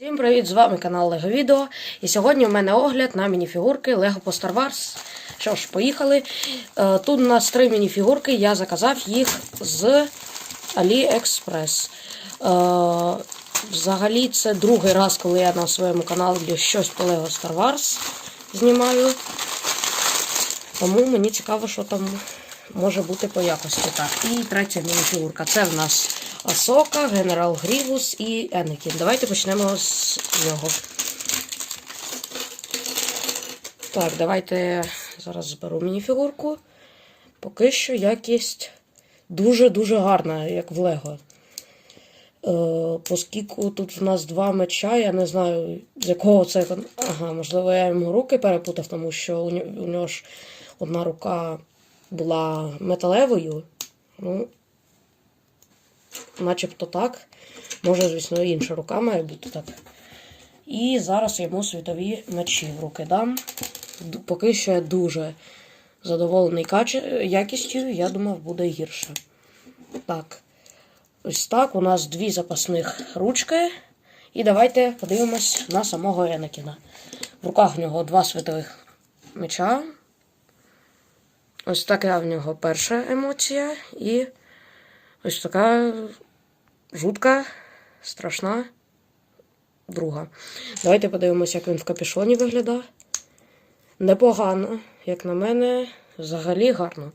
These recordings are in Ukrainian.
Всім привіт! З вами канал Лего Відео. І сьогодні в мене огляд на мініфігурки Lego по Star. Що ж, поїхали. Е, Тут у нас три мініфігурки. Я заказав їх з AliExpress. Е, Взагалі, це другий раз, коли я на своєму каналі щось по Lego Star Wars знімаю. Тому мені цікаво, що там може бути по якості. Так, і третя мініфігурка. Це в нас Асока, Генерал Грівус і Енекін. Давайте почнемо з нього. Так, давайте зараз зберу мініфігурку. Поки що якість дуже-дуже гарна, як в Лего. Е, оскільки тут в нас два меча, я не знаю, з якого це. Ага, можливо, я йому руки перепутав, тому що у нього ж одна рука була металевою. Ну, начебто так. Може, звісно, інша рука має бути так. І зараз йому світові мечі в руки дам. Поки що я дуже задоволений якістю, я думав, буде гірше. Так. Ось так. У нас дві запасних ручки. І давайте подивимось на самого Енакіна. В руках в нього два світових меча. Ось така в нього перша емоція. І ось така жутка, страшна. Друга. Давайте подивимося, як він в капюшоні виглядає. Непогано, як на мене, взагалі гарно.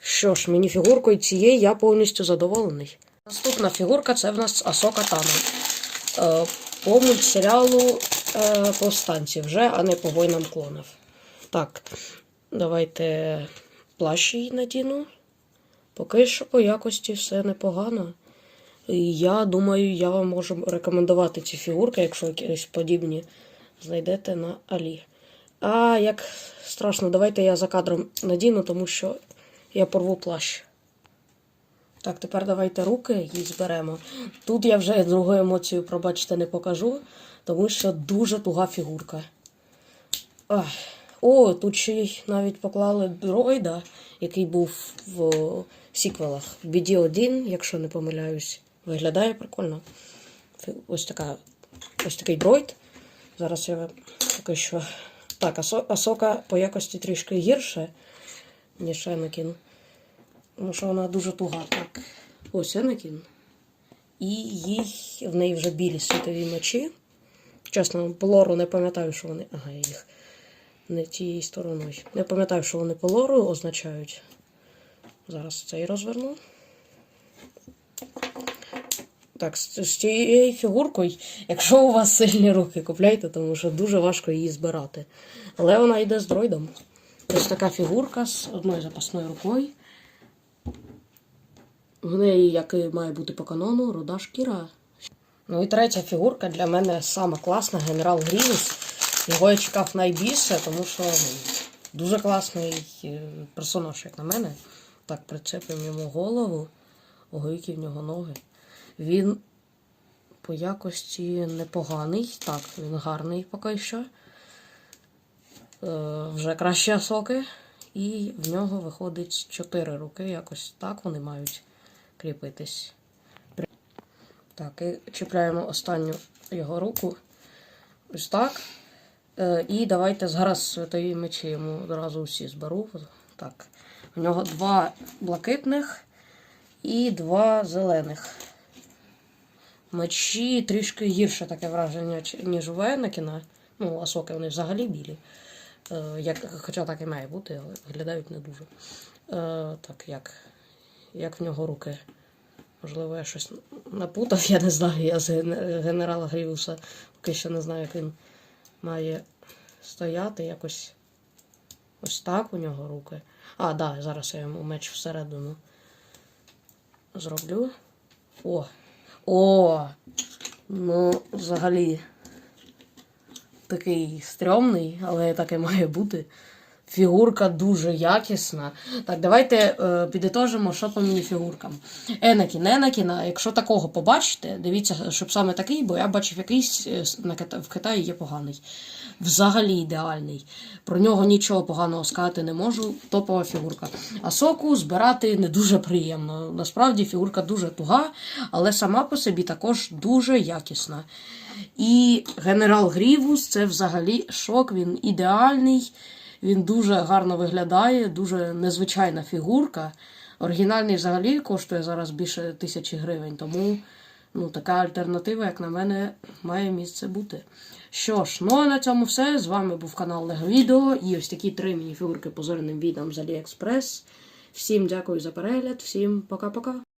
Що ж, мініфігуркою цієї я повністю задоволений. Наступна фігурка це в нас Асока Тано. Е, по мультсеріалу е, повстанці вже, а не по воїнам клонів. Так, давайте плащ її надіну. Поки що по якості все непогано. І я думаю, я вам можу рекомендувати ці фігурки, якщо якісь подібні знайдете на Алі. А як страшно, давайте я за кадром надіну, тому що я порву плащ. Так, тепер давайте руки і зберемо. Тут я вже другу емоцію, пробачте, не покажу, тому що дуже туга фігурка. Ах. О, тут ще й навіть поклали дроїда, який був в сіквелах. BD1, якщо не помиляюсь, виглядає прикольно. Ось така, ось такий дроїд. Зараз я поки що. Так, Асо- Асока по якості трішки гірше, ніж Енакін. Тому що вона дуже туга. Так. Ось Енакін. І їй в неї вже білі світові мечі. Чесно, по лору не пам'ятаю, що вони. Ага, я їх не тією стороною. Не пам'ятаю, що вони по означають. Зараз цей розверну. Так, з, з цією фігуркою, якщо у вас сильні руки, купляйте, тому що дуже важко її збирати. Але вона йде з дроїдом. Ось така фігурка з одною запасною рукою. В неї, як і має бути по канону, руда шкіра. Ну і третя фігурка для мене сама класна генерал Грівіс. Його я чекав найбільше, тому що ну, дуже класний е, персонаж, як на мене. Так, прицепимо йому голову, ого, які в нього ноги. Він по якості непоганий. Так, він гарний поки що. Е, вже краще соки. І в нього виходить чотири руки. Якось так вони мають кріпитись. Так, і чіпляємо останню його руку. Ось так. Е, і давайте зараз святої мечі йому одразу всі зберу. Так. У нього два блакитних і два зелених. Мечі трішки гірше таке враження, ніж у Енакіна. Ну, асоки вони взагалі білі. Е, як, хоча так і має бути, але виглядають не дуже. Е, так, як, як в нього руки. Можливо, я щось напутав, я не знаю. Я з генерала Грівуса поки що не знаю, як він має стояти якось. Ось так у нього руки. А, да, зараз я йому меч всередину зроблю. О! О! Ну, взагалі такий стрьомний, але так і має бути. Фігурка дуже якісна. Так, давайте е, підітожимо, що по мені фігуркам. Енакін, Енакіна, якщо такого побачите, дивіться, щоб саме такий, бо я бачив якийсь е, на Кита- в Китаї є поганий. Взагалі ідеальний. Про нього нічого поганого сказати не можу. Топова фігурка. А соку збирати не дуже приємно. Насправді фігурка дуже туга, але сама по собі також дуже якісна. І генерал Грівус це взагалі шок, він ідеальний, він дуже гарно виглядає, дуже незвичайна фігурка. Оригінальний взагалі коштує зараз більше тисячі гривень, тому ну, така альтернатива, як на мене, має місце бути. Що ж, ну а на цьому все. З вами був канал Лего Відео і ось такі три мініфігурки по зоряним відеям з Аліекспрес. Всім дякую за перегляд, всім пока-пока.